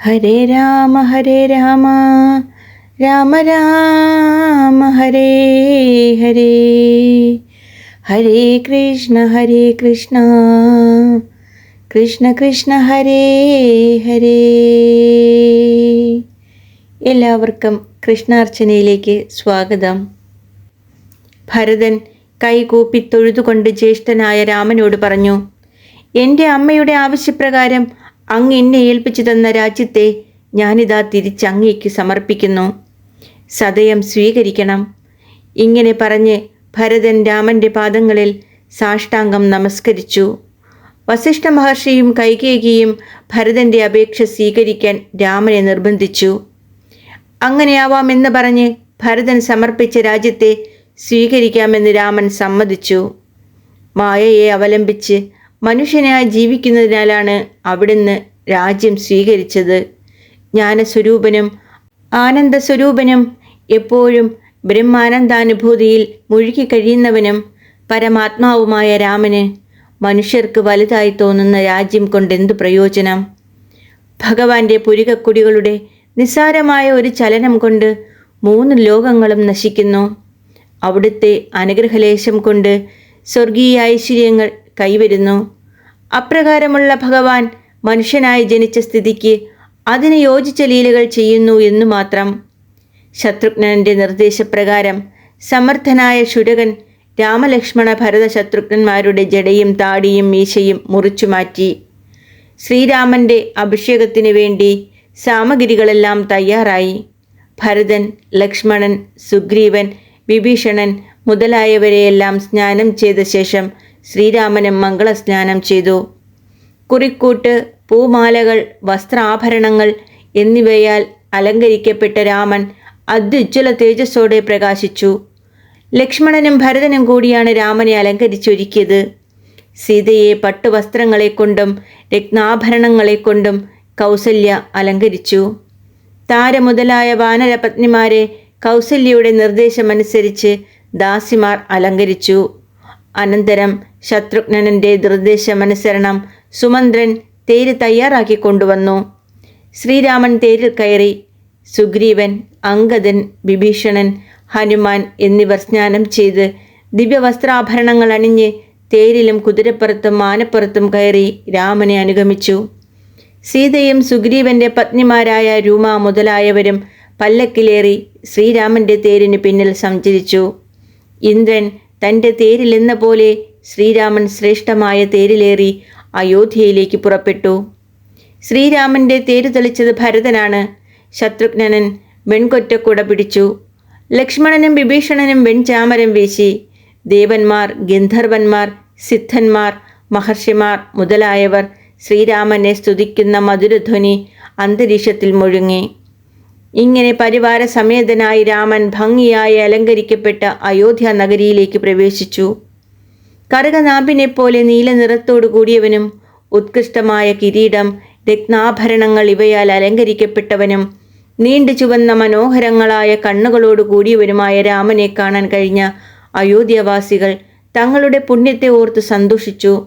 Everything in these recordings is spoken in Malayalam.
ഹരേ രാമ ഹരേ രാമ. രാമ രാമ ഹരേ ഹരേ. ഹരേ കൃഷ്ണ ഹരേ കൃഷ്ണ. കൃഷ്ണ കൃഷ്ണ ഹരേ ഹരേ. എല്ലാവർക്കും കൃഷ്ണാർച്ചനയിലേക്ക് സ്വാഗതം. ഭരതൻ കൈകൂപ്പി തൊഴുതുകൊണ്ട് ജ്യേഷ്ഠനായ രാമനോട് പറഞ്ഞു എന്റെ അമ്മയുടെ ആവശ്യപ്രകാരം അങ്ങ് എന്നെ ഏൽപ്പിച്ചു തന്ന രാജ്യത്തെ ഞാനിതാ തിരിച്ചങ്ങേക്ക് സമർപ്പിക്കുന്നു. സതയം സ്വീകരിക്കണം. ഇങ്ങനെ പറഞ്ഞ് ഭരതൻ രാമന്റെ പാദങ്ങളിൽ സാഷ്ടാംഗം നമസ്കരിച്ചു. വസിഷ്ഠ മഹർഷിയും കൈകേകിയും ഭരതന്റെ അപേക്ഷ സ്വീകരിക്കാൻ രാമനെ നിർബന്ധിച്ചു. അങ്ങനെയാവാമെന്ന് പറഞ്ഞ് ഭരതൻ സമർപ്പിച്ച രാജ്യത്തെ സ്വീകരിക്കാമെന്ന് രാമൻ സമ്മതിച്ചു. മായയെ അവലംബിച്ച് മനുഷ്യനായി ജീവിക്കുന്നതിനാലാണ് അവിടുന്ന് രാജ്യം സ്വീകരിച്ചത്. ജ്ഞാനസ്വരൂപനും ആനന്ദസ്വരൂപനും എപ്പോഴും ബ്രഹ്മാനന്ദാനുഭൂതിയിൽ മുഴുകി കഴിയുന്നവനും പരമാത്മാവുമായ രാമന് മനുഷ്യർക്ക് വലുതായി തോന്നുന്ന രാജ്യം കൊണ്ടെന്തു പ്രയോജനം? ഭഗവാന്റെ പുരികക്കുടികളുടെ നിസ്സാരമായ ഒരു ചലനം കൊണ്ട് മൂന്ന് ലോകങ്ങളും നശിക്കുന്നു. അവിടുത്തെ അനുഗ്രഹലേശം കൊണ്ട് സ്വർഗീയ ഐശ്വര്യങ്ങൾ കൈവരുന്നു. അപ്രകാരമുള്ള ഭഗവാൻ മനുഷ്യനായി ജനിച്ച സ്ഥിതിക്ക് അതിന് യോജിച്ച ലീലകൾ ചെയ്യുന്നു എന്നു മാത്രം. ശത്രുഘ്നന്റെ നിർദ്ദേശപ്രകാരം സമർത്ഥനായ ശുരകൻ രാമലക്ഷ്മണ ഭരത ശത്രുഘ്നന്മാരുടെ ജടയും താടിയും മീശയും മുറിച്ചു മാറ്റി. ശ്രീരാമന്റെ അഭിഷേകത്തിനു വേണ്ടി സാമഗ്രികളെല്ലാം തയ്യാറായി. ഭരതൻ ലക്ഷ്മണൻ സുഗ്രീവൻ വിഭീഷണൻ മുതലായവരെയെല്ലാം സ്നാനം ചെയ്ത ശേഷം ശ്രീരാമനും മംഗളസ്നാനം ചെയ്തു. കുറിക്കൂട്ട് പൂമാലകൾ വസ്ത്രാഭരണങ്ങൾ എന്നിവയാൽ അലങ്കരിക്കപ്പെട്ട രാമൻ അത്യുജ്വല തേജസ്സോടെ പ്രകാശിച്ചു. ലക്ഷ്മണനും ഭരതനും കൂടിയാണ് രാമനെ അലങ്കരിച്ചൊരുക്കിയത്. സീതയെ പട്ടുവസ്ത്രങ്ങളെ കൊണ്ടും രത്നാഭരണങ്ങളെ കൊണ്ടും കൗസല്യ അലങ്കരിച്ചു. താര താരമുതലായ വാനരപത്നിമാരെ കൗസല്യയുടെ നിർദ്ദേശമനുസരിച്ച് ദാസിമാർ അലങ്കരിച്ചു. അനന്തരം ശത്രുഘ്നന്റെ നിർദ്ദേശമനുസരണം സുമന്ത്രൻ തേര് തയ്യാറാക്കി കൊണ്ടുവന്നു. ശ്രീരാമൻ തേരിൽ കയറി സുഗ്രീവൻ അങ്കദൻ വിഭീഷണൻ ഹനുമാൻ എന്നിവർ സ്നാനം ചെയ്ത് ദിവ്യവസ്ത്രാഭരണങ്ങൾ അണിഞ്ഞ് തേരിലും കുതിരപ്പുറത്തും മാനപ്പുറത്തും കയറി രാമനെ അനുഗമിച്ചു. സീതയും സുഗ്രീവന്റെ പത്നിമാരായ രൂമ മുതലായവരും പല്ലക്കിലേറി ശ്രീരാമന്റെ തേരിന് പിന്നിൽ സഞ്ചരിച്ചു ഇന്ദ്രൻ തന്റെ തേരിലെന്ന പോലെ ശ്രീരാമൻ ശ്രേഷ്ഠമായ തേരിലേറി അയോധ്യയിലേക്ക് പുറപ്പെട്ടു. ശ്രീരാമന്റെ തേര് തെളിച്ചത് ഭരതനാണ്. ശത്രുഘ്നൻ വെൺകൊറ്റക്കുട പിടിച്ചു. ലക്ഷ്മണനും വിഭീഷണനും വെൺചാമരം വീശി. ദേവന്മാർ ഗന്ധർവന്മാർ സിദ്ധന്മാർ മഹർഷിമാർ മുതലായവർ ശ്രീരാമനെ സ്തുതിക്കുന്ന മധുരധ്വനി അന്തരീക്ഷത്തിൽ മുഴുങ്ങി. ഇങ്ങനെ പരിവാര സമേതനായി രാമൻ ഭംഗിയായി അലങ്കരിക്കപ്പെട്ട അയോധ്യ നഗരിയിലേക്ക് പ്രവേശിച്ചു. കറുകനാമ്പിനെപ്പോലെ നീല നിറത്തോടു കൂടിയവനും ഉത്കൃഷ്ടമായ കിരീടം രത്നാഭരണങ്ങൾ ഇവയാൽ അലങ്കരിക്കപ്പെട്ടവനും നീണ്ടു ചുവന്ന മനോഹരങ്ങളായ കണ്ണുകളോട് കൂടിയവനുമായ രാമനെ കാണാൻ കഴിഞ്ഞ അയോധ്യവാസികൾ തങ്ങളുടെ പുണ്യത്തെ ഓർത്ത് സന്തോഷിച്ചു.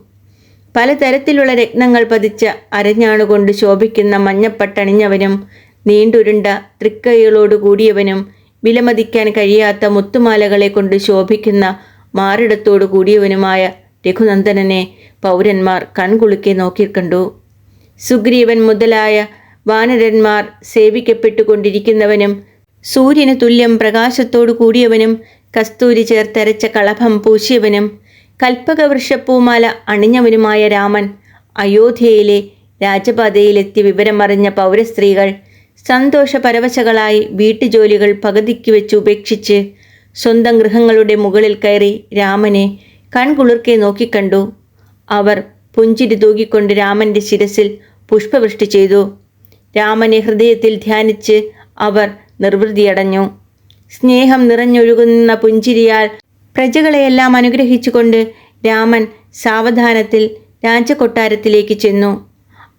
പലതരത്തിലുള്ള രത്നങ്ങൾ പതിച്ച അരഞ്ഞാണുകൊണ്ട് ശോഭിക്കുന്ന മഞ്ഞപ്പട്ടണിഞ്ഞവനും നീണ്ടുരുണ്ട തൃക്കൈകളോട് കൂടിയവനും വിലമതിക്കാൻ കഴിയാത്ത മുത്തുമാലകളെ കൊണ്ട് ശോഭിക്കുന്ന മാറിടത്തോടു കൂടിയവനുമായ രഘുനന്ദനനെ പൗരന്മാർ കൺകുളുക്കെ നോക്കിക്കണ്ടു. സുഗ്രീവൻ മുതലായ വാനരന്മാർ സേവിക്കപ്പെട്ടുകൊണ്ടിരിക്കുന്നവനും സൂര്യന് തുല്യം പ്രകാശത്തോടു കൂടിയവനും കസ്തൂരി ചേർത്തരച്ച കളഭം പൂശിയവനും കൽപ്പകവൃക്ഷപ്പൂമാല അണിഞ്ഞവനുമായ രാമൻ അയോധ്യയിലെ രാജപാതയിലെത്തി വിവരമറിഞ്ഞ പൗരസ്ത്രീകൾ സന്തോഷപരവശകളായി വീട്ടുജോലികൾ പകുതിക്ക് വെച്ച് ഉപേക്ഷിച്ച് സ്വന്തം ഗൃഹങ്ങളുടെ മുകളിൽ കയറി രാമനെ കൺകുളിർക്കെ നോക്കിക്കണ്ടു. അവർ പുഞ്ചിരി തൂകിക്കൊണ്ട് രാമന്റെ ശിരസിൽ പുഷ്പവൃഷ്ടി ചെയ്തു. രാമനെ ഹൃദയത്തിൽ ധ്യാനിച്ച് അവർ നിർവൃതിയടഞ്ഞു. സ്നേഹം നിറഞ്ഞൊഴുകുന്ന പുഞ്ചിരിയാൽ പ്രജകളെയെല്ലാം അനുഗ്രഹിച്ചുകൊണ്ട് രാമൻ സാവധാനത്തിൽ രാജകൊട്ടാരത്തിലേക്ക് ചെന്നു.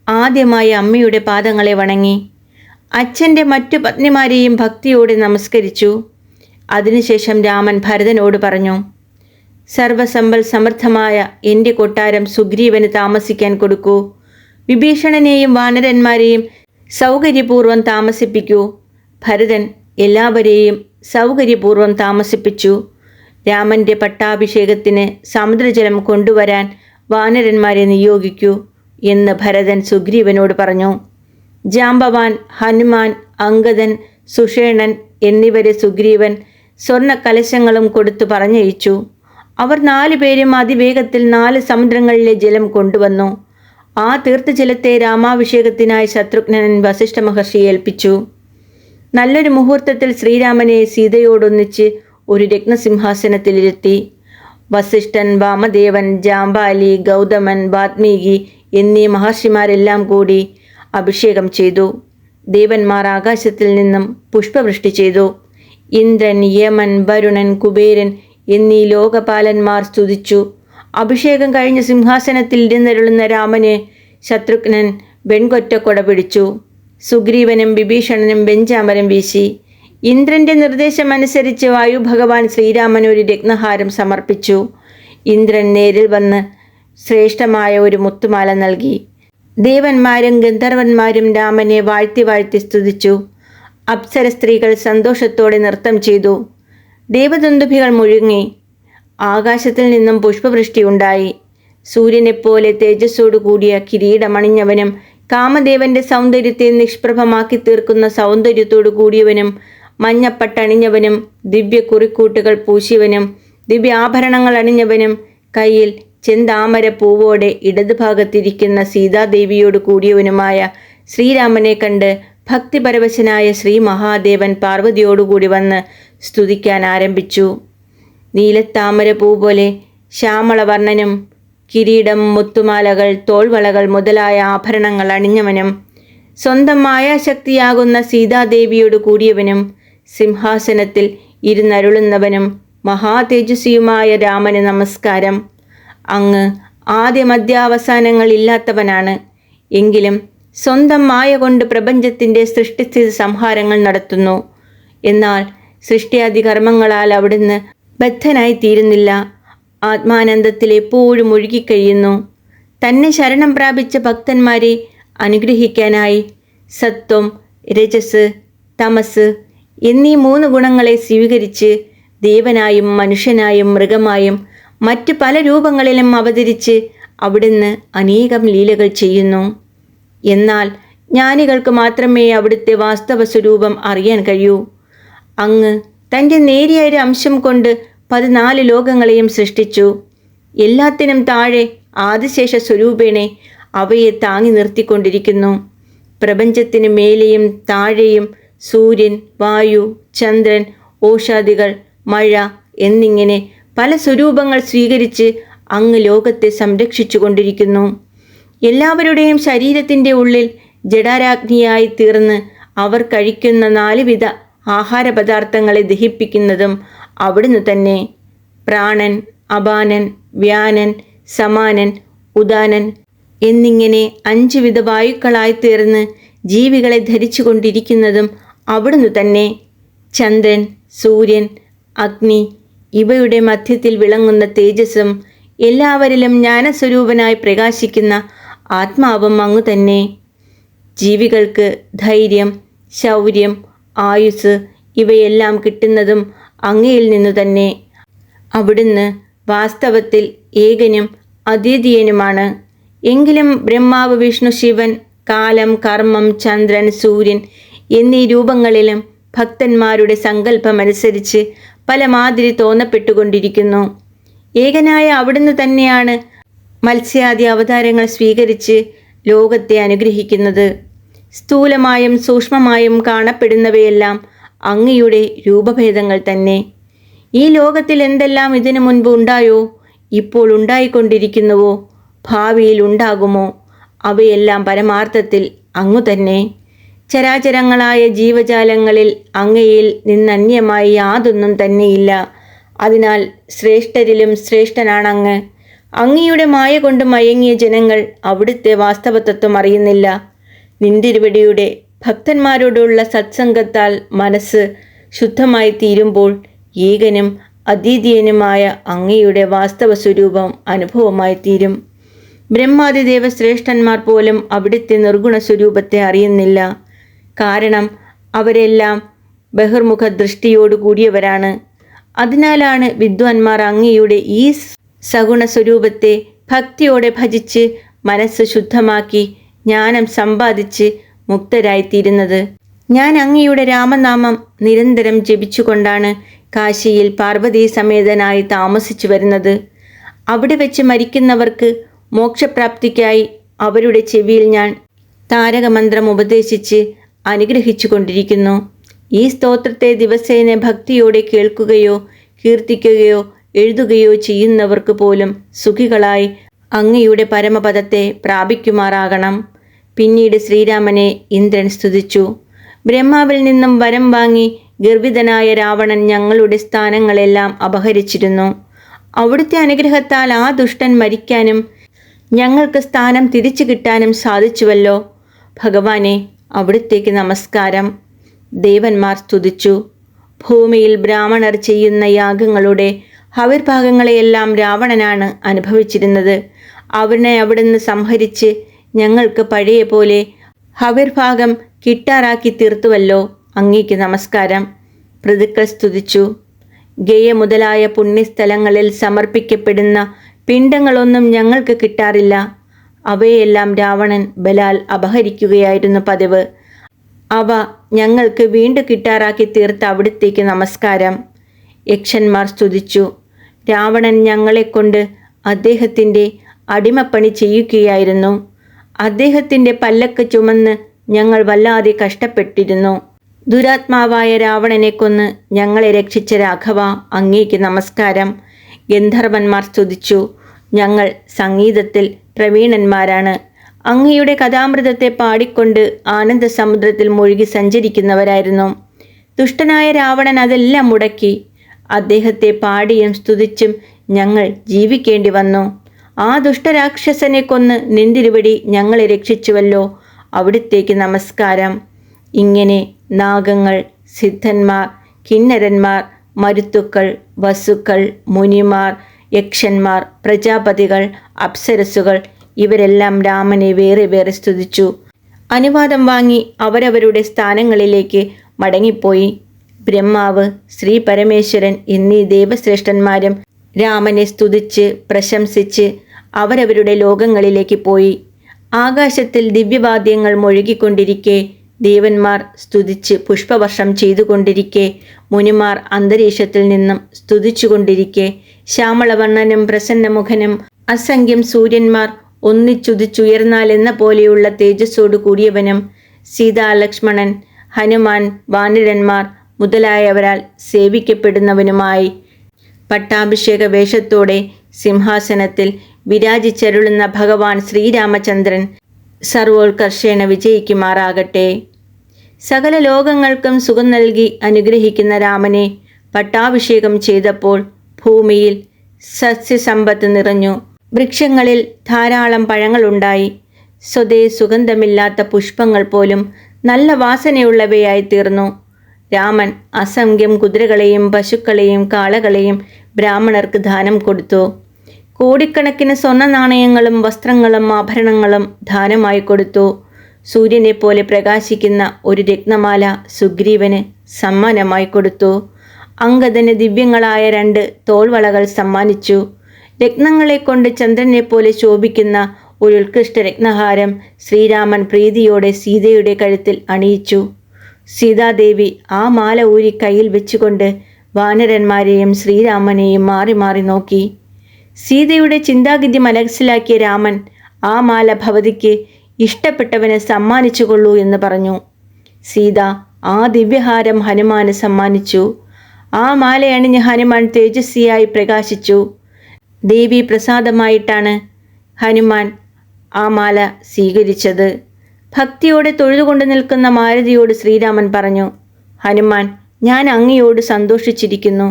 ആദ്യമായി അമ്മയുടെ പാദങ്ങളെ വണങ്ങി. അച്ഛന്റെ മറ്റു പത്നിമാരെയും ഭക്തിയോടെ നമസ്കരിച്ചു. അതിനുശേഷം രാമൻ ഭരതനോട് പറഞ്ഞു സർവസമ്പൽ സമർത്ഥമായ എന്റെ കൊട്ടാരം സുഗ്രീവന് താമസിക്കാൻ കൊടുക്കൂ. വിഭീഷണനെയും വാനരന്മാരെയും സൗകര്യപൂർവം താമസിപ്പിക്കൂ. ഭരതൻ എല്ലാവരെയും സൗകര്യപൂർവം താമസിപ്പിച്ചു. രാമന്റെ പട്ടാഭിഷേകത്തിന് സമുദ്രജലം കൊണ്ടുവരാൻ വാനരന്മാരെ നിയോഗിക്കൂ എന്ന് ഭരതൻ സുഗ്രീവനോട് പറഞ്ഞു. ജാമ്പവാൻ ഹനുമാൻ അങ്കദൻ സുഷേണൻ എന്നിവരെ സുഗ്രീവൻ സ്വർണ കലശങ്ങളും കൊടുത്തു പറഞ്ഞയച്ചു. അവർ നാലു പേരും അതിവേഗത്തിൽ നാല് സമുദ്രങ്ങളിലെ ജലം കൊണ്ടുവന്നു. ആ തീർത്ഥജലത്തെ രാമാഭിഷേകത്തിനായി ശത്രുഘ്നൻ വസിഷ്ഠ മഹർഷിയെ ഏൽപ്പിച്ചു. നല്ലൊരു മുഹൂർത്തത്തിൽ ശ്രീരാമനെ സീതയോടൊന്നിച്ച് ഒരു രത്നസിംഹാസനത്തിലിരുത്തി. വസിഷ്ഠൻ വാമദേവൻ ജാമ്പാലി ഗൗതമൻ വാത്മീകി എന്നീ മഹർഷിമാരെല്ലാം കൂടി അഭിഷേകം ചെയ്തു. ദേവന്മാർ ആകാശത്തിൽ നിന്നും പുഷ്പവൃഷ്ടി ചെയ്തു. ഇന്ദ്രൻ യമൻ വരുണൻ കുബേരൻ എന്നീ ലോകപാലന്മാർ സ്തുതിച്ചു. അഭിഷേകം കഴിഞ്ഞ സിംഹാസനത്തിൽ ഇരുന്നരുളുന്ന രാമന് ശത്രുഘ്നൻ വെൺകൊറ്റക്കൊട പിടിച്ചു. സുഗ്രീവനും വിഭീഷണനും വെഞ്ചാമരം വീശി. ഇന്ദ്രന്റെ നിർദ്ദേശമനുസരിച്ച് വായു ഭഗവാൻ ശ്രീരാമന് ഒരു രത്നഹാരം സമർപ്പിച്ചു. ഇന്ദ്രൻ നേരിൽ വന്ന് ശ്രേഷ്ഠമായ ഒരു മുത്തുമാല നൽകി. ദേവന്മാരും ഗന്ധർവന്മാരും രാമനെ വാഴ്ത്തി വാഴ്ത്തി സ്തുതിച്ചു. അപ്സര സ്ത്രീകൾ സന്തോഷത്തോടെ നൃത്തം ചെയ്തു. ദേവദന്തുഭികൾ മുഴുങ്ങി. ആകാശത്തിൽ നിന്നും പുഷ്പവൃഷ്ടി ഉണ്ടായി. സൂര്യനെപ്പോലെ തേജസ്സോടു കൂടിയ കിരീടമണിഞ്ഞവനും കാമദേവന്റെ സൗന്ദര്യത്തെ നിഷ്പ്രഭമാക്കി തീർക്കുന്ന സൗന്ദര്യത്തോടു കൂടിയവനും മഞ്ഞപ്പട്ടണിഞ്ഞവനും ദിവ്യ കുറിക്കൂട്ടുകൾ പൂശിയവനും ദിവ്യാഭരണങ്ങൾ അണിഞ്ഞവനും കയ്യിൽ ചെന്താമര പൂവോടെ ഇടതുഭാഗത്തിരിക്കുന്ന സീതാദേവിയോട് കൂടിയവനുമായ ശ്രീരാമനെ കണ്ട് ഭക്തിപരവശനായ ശ്രീ മഹാദേവൻ പാർവതിയോടുകൂടി വന്ന് സ്തുതിക്കാൻ ആരംഭിച്ചു. നീലത്താമര പൂ പോലെ ശ്യാമളവർണനും കിരീടം മുത്തുമാലകൾ തോൾവളകൾ മുതലായ ആഭരണങ്ങൾ അണിഞ്ഞവനും സ്വന്തം മായാശക്തിയാകുന്ന സീതാദേവിയോട് കൂടിയവനും സിംഹാസനത്തിൽ ഇരുന്നരുളുന്നവനും മഹാതേജസ്വിയുമായ രാമന് നമസ്കാരം. അങ്ങ് ആദ്യ മധ്യാവസാനങ്ങളില്ലാത്തവനാണ്. എങ്കിലും സ്വന്തം മായ കൊണ്ട് പ്രപഞ്ചത്തിന്റെ സൃഷ്ടിസ്ഥിതി സംഹാരങ്ങൾ നടത്തുന്നു. എന്നാൽ സൃഷ്ടിയാദി കർമ്മങ്ങളാൽ അവിടുന്ന് ബദ്ധനായി തീരുന്നില്ല ആത്മാനന്ദത്തിൽ എപ്പോഴും ഒഴുകിക്കഴിയുന്നു. തന്നെ ശരണം പ്രാപിച്ച ഭക്തന്മാരെ അനുഗ്രഹിക്കാനായി സത്വം രജസ് തമസ് എന്നീ മൂന്ന് ഗുണങ്ങളെ സ്വീകരിച്ച് ദേവനായും മനുഷ്യനായും മൃഗമായും മറ്റ് പല രൂപങ്ങളിലും അവതരിച്ച് അവിടുന്ന് അനേകം ലീലകൾ ചെയ്യുന്നു. എന്നാൽ ജ്ഞാനികൾക്ക് മാത്രമേ അവിടുത്തെ വാസ്തവ സ്വരൂപം അറിയാൻ കഴിയൂ. അങ്ങ് തന്റെ നേരിയ ഒരു അംശം കൊണ്ട് പതിനാല് ലോകങ്ങളെയും സൃഷ്ടിച്ചു. എല്ലാത്തിനും താഴെ ആദിശേഷ സ്വരൂപേണെ അവയെ താങ്ങി നിർത്തിക്കൊണ്ടിരിക്കുന്നു. പ്രപഞ്ചത്തിന് മേലെയും താഴെയും സൂര്യൻ വായു ചന്ദ്രൻ ഓഷാദികൾ മഴ എന്നിങ്ങനെ പല സ്വരൂപങ്ങൾ സ്വീകരിച്ച് അങ്ങ് ലോകത്തെ സംരക്ഷിച്ചു കൊണ്ടിരിക്കുന്നു എല്ലാവരുടെയും ശരീരത്തിന്റെ ഉള്ളിൽ ജഡാരാഗ്നിയായി തീർന്ന് അവർ കഴിക്കുന്ന നാലുവിധ ആഹാര പദാർത്ഥങ്ങളെ ദഹിപ്പിക്കുന്നതും അവിടുന്ന് തന്നെ. പ്രാണൻ അപാനൻ വ്യാനൻ സമാനൻ ഉദാനൻ എന്നിങ്ങനെ അഞ്ച് വിധ വായുക്കളായി തീർന്ന് ജീവികളെ ധരിച്ചു കൊണ്ടിരിക്കുന്നതും അവിടുന്ന് തന്നെ. ചന്ദ്രൻ സൂര്യൻ അഗ്നി ഇവയുടെ മധ്യത്തിൽ വിളങ്ങുന്ന തേജസ്സും എല്ലാവരിലും ജ്ഞാനസ്വരൂപനായി പ്രകാശിക്കുന്ന ആത്മാവും അങ്ങു തന്നെ. ജീവികൾക്ക് ധൈര്യം ശൗര്യം ആയുസ് ഇവയെല്ലാം കിട്ടുന്നതും അങ്ങയിൽ നിന്നു തന്നെ. അവിടുന്ന് വാസ്തവത്തിൽ ഏകനും അദ്വിതീയനുമാണ്. എങ്കിലും ബ്രഹ്മാവ് വിഷ്ണു ശിവൻ കാലം കർമ്മം ചന്ദ്രൻ സൂര്യൻ എന്നീ രൂപങ്ങളിലും ഭക്തന്മാരുടെ സങ്കല്പമനുസരിച്ച് പല മാതിരി തോന്നപ്പെട്ടുകൊണ്ടിരിക്കുന്നു. ഏകനായ അവിടുന്ന് തന്നെയാണ് മത്സ്യാദി അവതാരങ്ങൾ സ്വീകരിച്ച് ലോകത്തെ അനുഗ്രഹിക്കുന്നത്. സ്ഥൂലമായും സൂക്ഷ്മമായും കാണപ്പെടുന്നവയെല്ലാം അങ്ങയുടെ രൂപഭേദങ്ങൾ തന്നെ. ഈ ലോകത്തിൽ എന്തെല്ലാം ഇതിനു മുൻപ് ഉണ്ടായോ ഇപ്പോൾ ഉണ്ടായിക്കൊണ്ടിരിക്കുന്നുവോ ഭാവിയിൽ ഉണ്ടാകുമോ അവയെല്ലാം പരമാർത്ഥത്തിൽ അങ്ങു തന്നെ ചരാചരങ്ങളായ ജീവജാലങ്ങളിൽ അങ്ങയിൽ നിന്നന്യമായി യാതൊന്നും തന്നെയില്ല. അതിനാൽ ശ്രേഷ്ഠരിലും ശ്രേഷ്ഠനാണങ്ങ്. അങ്ങയുടെ മായ കൊണ്ട് മയങ്ങിയ ജനങ്ങൾ അവിടുത്തെ വാസ്തവതത്വം അറിയുന്നില്ല. നിന്തിരുവടിയുടെ ഭക്തന്മാരോടുള്ള സത്സംഗത്താൽ മനസ്സ് ശുദ്ധമായി തീരുമ്പോൾ ഏകനും അതീതീയനുമായ അങ്ങയുടെ വാസ്തവ സ്വരൂപം അനുഭവമായി തീരും ബ്രഹ്മാതിദേവ ശ്രേഷ്ഠന്മാർ പോലും അവിടുത്തെ നിർഗുണ സ്വരൂപത്തെ അറിയുന്നില്ല. കാരണം അവരെല്ലാം ബഹിർമുഖ ദൃഷ്ടിയോടു കൂടിയവരാണ് അതിനാലാണ് വിദ്വാൻമാർ അങ്ങയുടെ ഈ സഗുണ സ്വരൂപത്തെ ഭക്തിയോടെ ഭജിച്ച് മനസ്സ് ശുദ്ധമാക്കി ജ്ഞാനം സമ്പാദിച്ച് മുക്തരായിത്തീരുന്നത്. ഞാൻ അങ്ങയുടെ രാമനാമം നിരന്തരം ജപിച്ചുകൊണ്ടാണ് കാശിയിൽ പാർവതീ സമേതനായി താമസിച്ചു വരുന്നത്. അവിടെ വെച്ച് മരിക്കുന്നവർക്ക് മോക്ഷപ്രാപ്തിക്കായി അവരുടെ ചെവിയിൽ ഞാൻ താരകമന്ത്രം ഉപദേശിച്ച് അനുഗ്രഹിച്ചു കൊണ്ടിരിക്കുന്നു ഈ സ്തോത്രത്തെ ദിവസേന ഭക്തിയോടെ കേൾക്കുകയോ കീർത്തിക്കുകയോ എഴുതുകയോ ചെയ്യുന്നവർക്ക് പോലും സുഖികളായി അങ്ങയുടെ പരമപദത്തെ പ്രാപിക്കുമാറാകണം. പിന്നീട് ശ്രീരാമനെ ഇന്ദ്രൻ സ്തുതിച്ചു. ബ്രഹ്മാവിൽ നിന്നും വരം വാങ്ങി ഗർഭിതനായ രാവണൻ ഞങ്ങളുടെ സ്ഥാനങ്ങളെല്ലാം അപഹരിച്ചിരുന്നു. അവിടുത്തെ അനുഗ്രഹത്താൽ ആ ദുഷ്ടൻ മരിക്കാനും ഞങ്ങൾക്ക് സ്ഥാനം തിരിച്ചു കിട്ടാനും സാധിച്ചുവല്ലോ. ഭഗവാനെ അവിടുത്തേക്ക് നമസ്കാരം. ദേവന്മാർ സ്തുതിച്ചു. ഭൂമിയിൽ ബ്രാഹ്മണർ ചെയ്യുന്ന യാഗങ്ങളുടെ ഹവിർഭാഗങ്ങളെയെല്ലാം രാവണനാണ് അനുഭവിച്ചിരുന്നത്. അവനെ അവിടുന്ന് സംഹരിച്ച് ഞങ്ങൾക്ക് പഴയ പോലെ ഹവിർഭാഗം കിട്ടാറാക്കി തീർത്തുവല്ലോ അങ്ങേക്ക് നമസ്കാരം. പ്രതിക്കൾ സ്തുതിച്ചു. ഗേയ മുതലായ പുണ്യസ്ഥലങ്ങളിൽ സമർപ്പിക്കപ്പെടുന്ന പിണ്ടങ്ങളൊന്നും ഞങ്ങൾക്ക് കിട്ടാറില്ല. അവയെല്ലാം രാവണൻ ബലാൽ അപഹരിക്കുകയായിരുന്നു പതിവ്. അവ ഞങ്ങൾക്ക് വീണ്ടും കിട്ടാറാക്കി തീർത്ത അവിടുത്തേക്ക് നമസ്കാരം. യക്ഷന്മാർ സ്തുതിച്ചു. രാവണൻ ഞങ്ങളെക്കൊണ്ട് അദ്ദേഹത്തിന്റെ അടിമപ്പണി ചെയ്യുകയായിരുന്നു. അദ്ദേഹത്തിന്റെ പല്ലക്ക് ചുമന്ന് ഞങ്ങൾ വല്ലാതെ കഷ്ടപ്പെട്ടിരുന്നു. ദുരാത്മാവായ രാവണനെ കൊന്ന് ഞങ്ങളെ രക്ഷിച്ച രാഘവ അങ്ങേക്ക് നമസ്കാരം. ഗന്ധർവന്മാർ സ്തുതിച്ചു. ഞങ്ങൾ സംഗീതത്തിൽ പ്രവീണന്മാരാണ്. അങ്ങയുടെ കഥാമൃതത്തെ പാടിക്കൊണ്ട് ആനന്ദ സമുദ്രത്തിൽ മുഴുകി സഞ്ചരിക്കുന്നവരായിരുന്നു. ദുഷ്ടനായ രാവണൻ അതെല്ലാം മുടക്കി അദ്ദേഹത്തെ പാടിയും സ്തുതിച്ചും ഞങ്ങൾ ജീവിക്കേണ്ടി വന്നു. ആ ദുഷ്ടരാക്ഷസനെ കൊന്ന് നിന്തിരുവടി ഞങ്ങളെ രക്ഷിച്ചുവല്ലോ. അവിടുത്തേക്ക് നമസ്കാരം. ഇങ്ങനെ നാഗങ്ങൾ സിദ്ധന്മാർ കിന്നരന്മാർ മരുത്തുക്കൾ വസുക്കൾ മുനിമാർ യക്ഷന്മാർ പ്രജാപതികൾ അപ്സരസുകൾ ഇവരെല്ലാം രാമനെ വേറെ വേറെ സ്തുതിച്ചു. അനുവാദം വാങ്ങി അവരവരുടെ സ്ഥാനങ്ങളിലേക്ക് മടങ്ങിപ്പോയി. ബ്രഹ്മാവ് ശ്രീ പരമേശ്വരൻ എന്നീ ദേവശ്രേഷ്ഠന്മാരും രാമനെ സ്തുതിച്ച് പ്രശംസിച്ച് അവരവരുടെ ലോകങ്ങളിലേക്ക് പോയി. ആകാശത്തിൽ ദിവ്യവാദ്യങ്ങൾ മുഴുകിക്കൊണ്ടിരിക്കെ ദേവന്മാർ സ്തുതിച്ച് പുഷ്പവർഷം ചെയ്തുകൊണ്ടിരിക്കെ. മുനിമാർ അന്തരീക്ഷത്തിൽ നിന്നും സ്തുതിച്ചുകൊണ്ടിരിക്കെ. ശ്യാമളവർണനും പ്രസന്നമുഖനും അസംഖ്യം സൂര്യന്മാർ ഒന്നിച്ചുതിച്ചുയർന്നാൽ എന്ന പോലെയുള്ള തേജസ്സോടു കൂടിയവനും സീതാലക്ഷ്മണൻ ഹനുമാൻ വാനരന്മാർ മുതലായവരാൽ സേവിക്കപ്പെടുന്നവനുമായി. പട്ടാഭിഷേക വേഷത്തോടെ സിംഹാസനത്തിൽ വിരാജിച്ചരുളുന്ന ഭഗവാൻ ശ്രീരാമചന്ദ്രൻ സർവോത്കർഷേണ വിജയിക്കുമാറാകട്ടെ. സകല ലോകങ്ങൾക്കും സുഖം നൽകി അനുഗ്രഹിക്കുന്ന രാമനെ പട്ടാഭിഷേകം ചെയ്തപ്പോൾ ഭൂമിയിൽ സസ്യസമ്പത്ത് നിറഞ്ഞു. വൃക്ഷങ്ങളിൽ ധാരാളം പഴങ്ങളുണ്ടായി. സ്വതേ സുഗന്ധമില്ലാത്ത പുഷ്പങ്ങൾ പോലും നല്ല വാസനയുള്ളവയായി തീർന്നു. രാമൻ അസംഖ്യം കുതിരകളെയും പശുക്കളെയും കാളകളെയും ബ്രാഹ്മണർക്ക് ദാനം കൊടുത്തു. കോടിക്കണക്കിന് സ്വർണ നാണയങ്ങളും വസ്ത്രങ്ങളും ആഭരണങ്ങളും ദാനമായി കൊടുത്തു. സൂര്യനെ പോലെ പ്രകാശിക്കുന്ന ഒരു രത്നമാല സുഗ്രീവന് സമ്മാനമായി കൊടുത്തു. അങ്കദന് ദിവ്യങ്ങളായ രണ്ട് തോൾവളകൾ സമ്മാനിച്ചു. രത്നങ്ങളെ കൊണ്ട് ചന്ദ്രനെ പോലെ ശോഭിക്കുന്ന ഒരു ഉത്കൃഷ്ട രത്നഹാരം ശ്രീരാമൻ പ്രീതിയോടെ സീതയുടെ കഴുത്തിൽ അണിയിച്ചു. സീതാദേവി ആ മാല ഊരി കയ്യിൽ വെച്ചുകൊണ്ട് വാനരന്മാരെയും ശ്രീരാമനെയും മാറി മാറി നോക്കി. സീതയുടെ ചിന്താഗതി മനസ്സിലാക്കിയ രാമൻ ആ മാല ഭവതിക്ക് ഇഷ്ടപ്പെട്ടവന് സമ്മാനിച്ചുകൊള്ളൂ എന്ന് പറഞ്ഞു. സീത ആ ദിവ്യഹാരം ഹനുമാന് സമ്മാനിച്ചു. ആ മാലയണിഞ്ഞ് ഹനുമാൻ തേജസ്വിയായി പ്രകാശിച്ചു. ദേവി പ്രസാദമായിട്ടാണ് ഹനുമാൻ ആ മാല സ്വീകരിച്ചത്. ഭക്തിയോടെ തൊഴുതുകൊണ്ട് നിൽക്കുന്ന മാരുതിയോട് ശ്രീരാമൻ പറഞ്ഞു ഹനുമാൻ ഞാൻ അങ്ങയോട് സന്തോഷിച്ചിരിക്കുന്നു.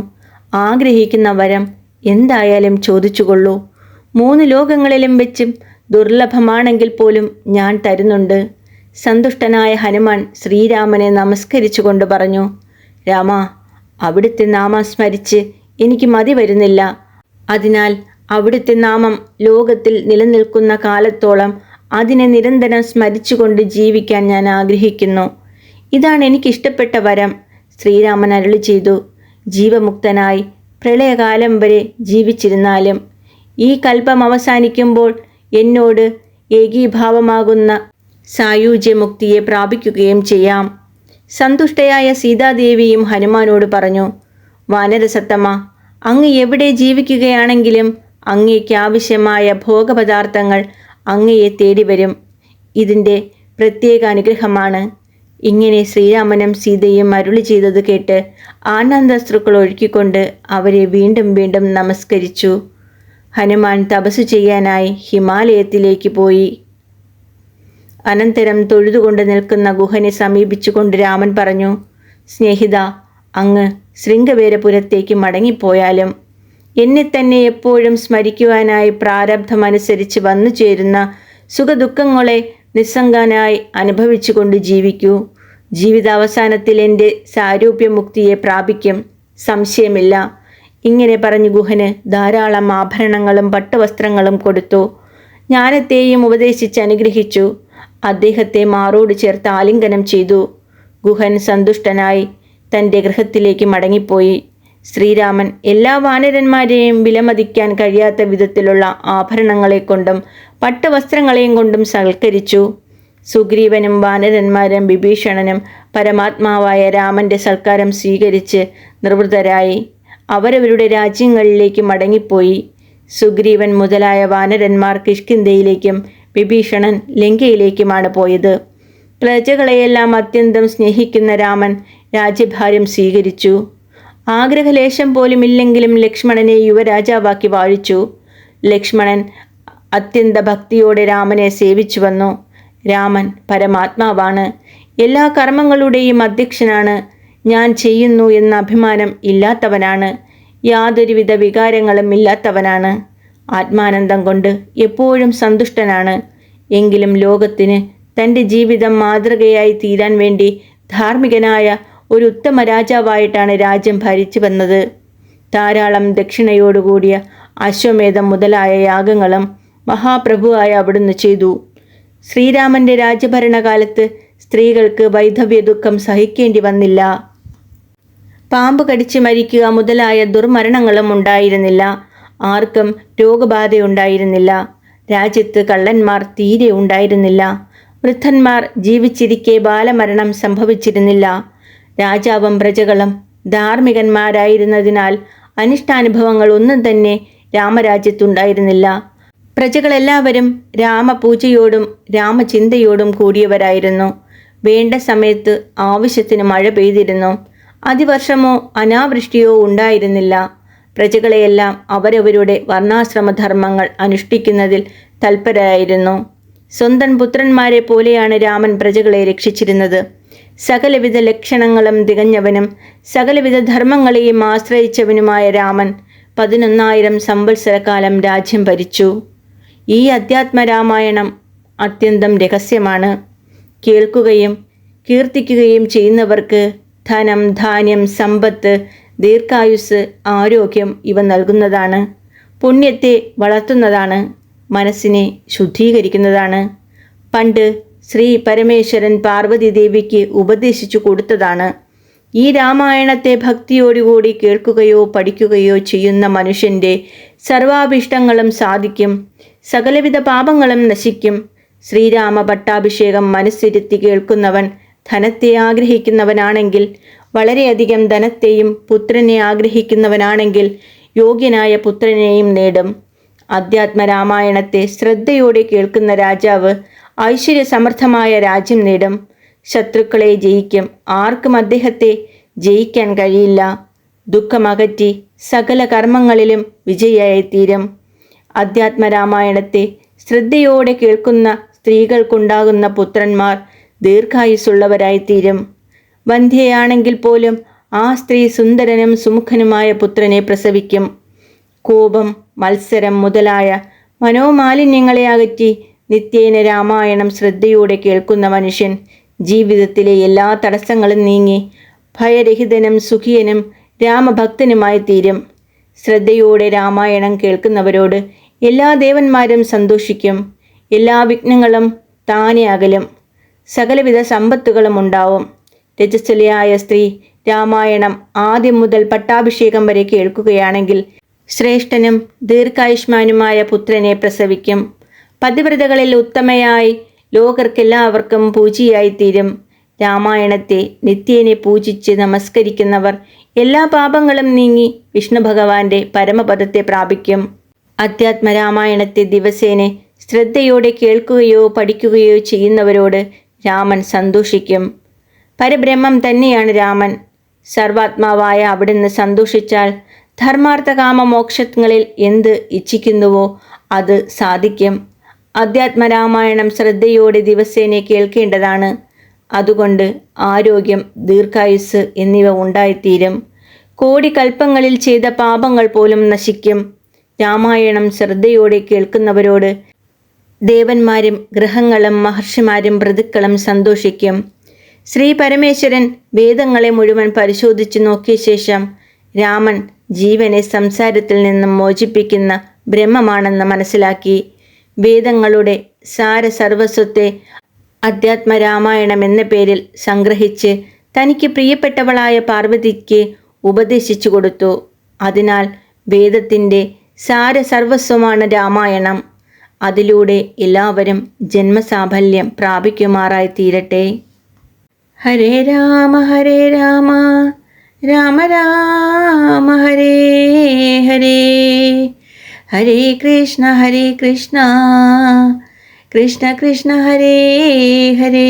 ആഗ്രഹിക്കുന്ന വരം എന്തായാലും ചോദിച്ചുകൊള്ളൂ. മൂന്ന് ലോകങ്ങളിലും വെച്ചും ദുർലഭമാണെങ്കിൽ പോലും ഞാൻ തരുന്നുണ്ട്. സന്തുഷ്ടനായ ഹനുമാൻ ശ്രീരാമനെ നമസ്കരിച്ചുകൊണ്ട് പറഞ്ഞു രാമ അവിടുത്തെ നാമം സ്മരിച്ച് എനിക്ക് മതി വരുന്നില്ല. അതിനാൽ അവിടുത്തെ നാമം ലോകത്തിൽ നിലനിൽക്കുന്ന കാലത്തോളം അതിനെ നിരന്തരം സ്മരിച്ചുകൊണ്ട് ജീവിക്കാൻ ഞാൻ ആഗ്രഹിക്കുന്നു. ഇതാണ് എനിക്കിഷ്ടപ്പെട്ട വരം ശ്രീരാമൻ അരുളി ചെയ്തു. ജീവമുക്തനായി പ്രളയകാലം വരെ ജീവിച്ചിരുന്നാലും ഈ കൽപ്പം അവസാനിക്കുമ്പോൾ എന്നോട് ഏകീഭാവമാകുന്ന സായുജ്യമുക്തിയെ പ്രാപിക്കുകയും ചെയ്യാം. സന്തുഷ്ടയായ സീതാദേവിയും ഹനുമാനോട് പറഞ്ഞു വാനരസത്തമ്മ അങ്ങ് എവിടെ ജീവിക്കുകയാണെങ്കിലും അങ്ങേക്ക് ആവശ്യമായ ഭോഗപദാർത്ഥങ്ങൾ അങ്ങയെ തേടി വരും ഇതിന്റെ പ്രത്യേക അനുഗ്രഹമാണ്. ഇങ്ങനെ ശ്രീരാമനും സീതയും അരുളി ചെയ്തത് കേട്ട് ആനന്ദസ്ത്രുക്കൾ ഒഴുക്കിക്കൊണ്ട് അവരെ വീണ്ടും വീണ്ടും നമസ്കരിച്ചു. ഹനുമാൻ തപസ് ചെയ്യാനായി ഹിമാലയത്തിലേക്ക് പോയി. അനന്തരം തൊഴുതുകൊണ്ട് നിൽക്കുന്ന ഗുഹനെ സമീപിച്ചുകൊണ്ട് രാമൻ പറഞ്ഞു സ്നേഹിത അങ്ങ് ശൃംഗവേരപുരത്തേക്ക് മടങ്ങിപ്പോയാലും എന്നെ തന്നെ എപ്പോഴും സ്മരിക്കുവാനായി പ്രാരബ്ധമനുസരിച്ച് വന്നു ചേരുന്ന സുഖദുഃഖങ്ങളെ നിസ്സംഗനായി അനുഭവിച്ചുകൊണ്ട് ജീവിക്കൂ. ജീവിതാവസാനത്തിൽ എന്റെ സാരൂപ്യമുക്തിയെ പ്രാപിക്കും. സംശയമില്ല. ഇങ്ങനെ പറഞ്ഞു ഗുഹന് ധാരാളം ആഭരണങ്ങളും പട്ടുവസ്ത്രങ്ങളും കൊടുത്തു. ജ്ഞാനത്തെയും ഉപദേശിച്ച് അനുഗ്രഹിച്ചു. അദ്ദേഹത്തെ മാറോട് ചേർത്ത് ആലിംഗനം ചെയ്തു. ഗുഹൻ സന്തുഷ്ടനായി തന്റെ ഗൃഹത്തിലേക്ക് മടങ്ങിപ്പോയി. ശ്രീരാമൻ എല്ലാ വാനരന്മാരെയും വിലമതിക്കാൻ കഴിയാത്ത വിധത്തിലുള്ള ആഭരണങ്ങളെ കൊണ്ടും പട്ടുവസ്ത്രങ്ങളെയും കൊണ്ടും സൽക്കരിച്ചു. സുഗ്രീവനും വാനരന്മാരും വിഭീഷണനും പരമാത്മാവായ രാമന്റെ സൽക്കാരം സ്വീകരിച്ച് നിർവൃതരായി. അവരവരുടെ രാജ്യങ്ങളിലേക്ക് മടങ്ങിപ്പോയി. സുഗ്രീവൻ മുതലായ വാനരന്മാർ കിഷ്കിന്തയിലേക്കും വിഭീഷണൻ ലങ്കയിലേക്കുമാണ് പോയത്. പ്രജകളെയെല്ലാം അത്യന്തം സ്നേഹിക്കുന്ന രാമൻ രാജ്യഭാരം സ്വീകരിച്ചു. ആഗ്രഹലേശം പോലുമില്ലെങ്കിലും ലക്ഷ്മണനെ യുവരാജാവാക്കി വാഴിച്ചു. ലക്ഷ്മണൻ അത്യന്ത ഭക്തിയോടെ രാമനെ സേവിച്ചു വന്നു. രാമൻ പരമാത്മാവാണ്. എല്ലാ കർമ്മങ്ങളുടെയും അധ്യക്ഷനാണ്. ഞാൻ ചെയ്യുന്നു എന്ന അഭിമാനം ഇല്ലാത്തവനാണ്. യാതൊരുവിധ വികാരങ്ങളും ഇല്ലാത്തവനാണ്. ആത്മാനന്ദം കൊണ്ട് എപ്പോഴും സന്തുഷ്ടനാണ്. എങ്കിലും ലോകത്തിന് തന്റെ ജീവിതം മാതൃകയായി തീരാൻ വേണ്ടി ധാർമ്മികനായ ഒരു ഉത്തമ രാജാവായിട്ടാണ് രാജ്യം ഭരിച്ചു വന്നത്. ധാരാളം ദക്ഷിണയോടുകൂടിയ അശ്വമേധം മുതലായ യാഗങ്ങളും മഹാപ്രഭുവായ അവിടുന്ന് ചെയ്തു. ശ്രീരാമന്റെ രാജ്യഭരണകാലത്ത് സ്ത്രീകൾക്ക് വൈധവ്യ ദുഃഖം സഹിക്കേണ്ടി വന്നില്ല. പാമ്പ് കടിച്ച് മരിക്കുക മുതലായ ദുർമരണങ്ങളും ഉണ്ടായിരുന്നില്ല. ആർക്കും രോഗബാധയുണ്ടായിരുന്നില്ല. രാജ്യത്ത് കള്ളന്മാർ തീരെ ഉണ്ടായിരുന്നില്ല. വൃദ്ധന്മാർ ജീവിച്ചിരിക്കെ ബാലമരണം സംഭവിച്ചിരുന്നില്ല. രാജാവും പ്രജകളും ധാർമ്മികന്മാരായിരുന്നതിനാൽ അനിഷ്ടാനുഭവങ്ങൾ ഒന്നും തന്നെ രാമരാജ്യത്തുണ്ടായിരുന്നില്ല. പ്രജകളെല്ലാവരും രാമപൂജയോടും രാമചിന്തയോടും കൂടിയവരായിരുന്നു. വേണ്ട സമയത്ത് ആവശ്യത്തിന് മഴ പെയ്തിരുന്നു. അതിവർഷമോ അനാവൃഷ്ടിയോ ഉണ്ടായിരുന്നില്ല. പ്രജകളെയെല്ലാം അവരവരുടെ വർണാശ്രമധർമ്മങ്ങൾ അനുഷ്ഠിക്കുന്നതിൽ തൽപരരായിരുന്നു സ്വന്തം പുത്രന്മാരെ പോലെയാണ് രാമൻ പ്രജകളെ രക്ഷിച്ചിരുന്നത്. സകലവിധ ലക്ഷണങ്ങളും തികഞ്ഞവനും സകലവിധ ധർമ്മങ്ങളെയും ആശ്രയിച്ചവനുമായ രാമൻ പതിനൊന്നായിരം സംവത്സരകാലം രാജ്യം ഭരിച്ചു. ഈ അധ്യാത്മരാമായണം അത്യന്തം രഹസ്യമാണ്. കേൾക്കുകയും കീർത്തിക്കുകയും ചെയ്യുന്നവർക്ക് ധനം ധാന്യം സമ്പത്ത് ദീർഘായുസ് ആരോഗ്യം ഇവ നൽകുന്നതാണ്. പുണ്യത്തെ വളർത്തുന്നതാണ്. മനസ്സിനെ ശുദ്ധീകരിക്കുന്നതാണ്. പണ്ട് ശ്രീ പരമേശ്വരൻ പാർവതി ദേവിക്ക് ഉപദേശിച്ചു കൊടുത്തതാണ്. ഈ രാമായണത്തെ ഭക്തിയോടുകൂടി കേൾക്കുകയോ പഠിക്കുകയോ ചെയ്യുന്ന മനുഷ്യന്റെ സർവാഭിഷ്ടങ്ങളും സാധിക്കും. സകലവിധ പാപങ്ങളും നശിക്കും. ശ്രീരാമ പട്ടാഭിഷേകം മനസ്സിരുത്തി കേൾക്കുന്നവൻ ധനത്തെ ആഗ്രഹിക്കുന്നവനാണെങ്കിൽ വളരെയധികം ധനത്തെയും പുത്രനെ ആഗ്രഹിക്കുന്നവനാണെങ്കിൽ യോഗ്യനായ പുത്രനെയും നേടും. അധ്യാത്മരാമായണത്തെ ശ്രദ്ധയോടെ കേൾക്കുന്ന രാജാവ് ഐശ്വര്യസമർത്ഥമായ രാജ്യം നേടും. ശത്രുക്കളെ ജയിക്കും. ആർക്കും അദ്ദേഹത്തെ ജയിക്കാൻ കഴിയില്ല. ദുഃഖമകറ്റി സകല കർമ്മങ്ങളിലും വിജയിയായിത്തീരും. അധ്യാത്മരാമായണത്തെ ശ്രദ്ധയോടെ കേൾക്കുന്ന സ്ത്രീകൾക്കുണ്ടാകുന്ന പുത്രന്മാർ ദീർഘായുസുള്ളവരായിത്തീരും വന്ധ്യയാണെങ്കിൽ പോലും ആ സ്ത്രീ സുന്ദരനും സുമുഖനുമായ പുത്രനെ പ്രസവിക്കും. കോപം മത്സരം മുതലായ മനോമാലിന്യങ്ങളെ അകറ്റി നിത്യേന രാമായണം ശ്രദ്ധയോടെ കേൾക്കുന്ന മനുഷ്യൻ ജീവിതത്തിലെ എല്ലാ തടസ്സങ്ങളും നീങ്ങി ഭയരഹിതനും സുഖിയനും രാമഭക്തനുമായി തീരും ശ്രദ്ധയോടെ രാമായണം കേൾക്കുന്നവരോട് എല്ലാ ദേവന്മാരും സന്തോഷിക്കും. എല്ലാ വിഘ്നങ്ങളും താനെ അകലും സകലവിധ സമ്പത്തുകളും ഉണ്ടാവും. രജസ്വലിയായ സ്ത്രീ രാമായണം ആദ്യം മുതൽ പട്ടാഭിഷേകം വരെ കേൾക്കുകയാണെങ്കിൽ ശ്രേഷ്ഠനും ദീർഘായുഷ്മാനുമായ പുത്രനെ പ്രസവിക്കും. പതിവ്രതകളിൽ ഉത്തമയായി ലോകർക്കെല്ലാവർക്കും പൂജയായിത്തീരും തീരും രാമായണത്തെ നിത്യേനെ പൂജിച്ച് നമസ്കരിക്കുന്നവർ എല്ലാ പാപങ്ങളും നീങ്ങി വിഷ്ണു ഭഗവാന്റെ പരമപദത്തെ പ്രാപിക്കും. അധ്യാത്മരാമായണത്തെ ദിവസേനെ ശ്രദ്ധയോടെ കേൾക്കുകയോ പഠിക്കുകയോ ചെയ്യുന്നവരോട് രാമൻ സന്തോഷിക്കും. പരബ്രഹ്മം തന്നെയാണ് രാമൻ. സർവാത്മാവായ അവിടുന്ന് സന്തോഷിച്ചാൽ ധർമാർത്ഥകാമ മോക്ഷങ്ങളിൽ എന്ത് ഇച്ഛിക്കുന്നുവോ അത് സാധിക്കും. അധ്യാത്മരാമായണം ശ്രദ്ധയോടെ ദിവസേന കേൾക്കേണ്ടതാണ്. അതുകൊണ്ട് ആരോഗ്യം ദീർഘായുസ് എന്നിവ ഉണ്ടായിത്തീരും. കോടികൽപ്പങ്ങളിൽ ചെയ്ത പാപങ്ങൾ പോലും നശിക്കും. രാമായണം ശ്രദ്ധയോടെ കേൾക്കുന്നവരോട് ദേവന്മാരും ഗ്രഹങ്ങളും മഹർഷിമാരും ഋതുക്കളും സന്തോഷിക്കും. ശ്രീ പരമേശ്വരൻ വേദങ്ങളെ മുഴുവൻ പരിശോധിച്ചു നോക്കിയ ശേഷം രാമൻ ജീവനെ സംസാരത്തിൽ നിന്നും മോചിപ്പിക്കുന്ന ബ്രഹ്മമാണെന്ന് മനസ്സിലാക്കി. വേദങ്ങളുടെ സാരസർവസ്വത്തെ അധ്യാത്മരാമായണം എന്ന പേരിൽ സംഗ്രഹിച്ച് തനിക്ക് പ്രിയപ്പെട്ടവളായ പാർവതിക്ക് ഉപദേശിച്ചു കൊടുത്തു. അതിനാൽ വേദത്തിന്റെ സാരസർവസ്വമാണ് രാമായണം. അതിലൂടെ എല്ലാവരും ജന്മസാഫല്യം പ്രാപിക്കുമാറായി തീരട്ടെ ഹരേ രാമ ഹരേ രാമ. രാമ രാമ ഹരേ ഹരേ. ഹരേ കൃഷ്ണ ഹരേ കൃഷ്ണ. കൃഷ്ണ കൃഷ്ണ ഹരേ ഹരേ.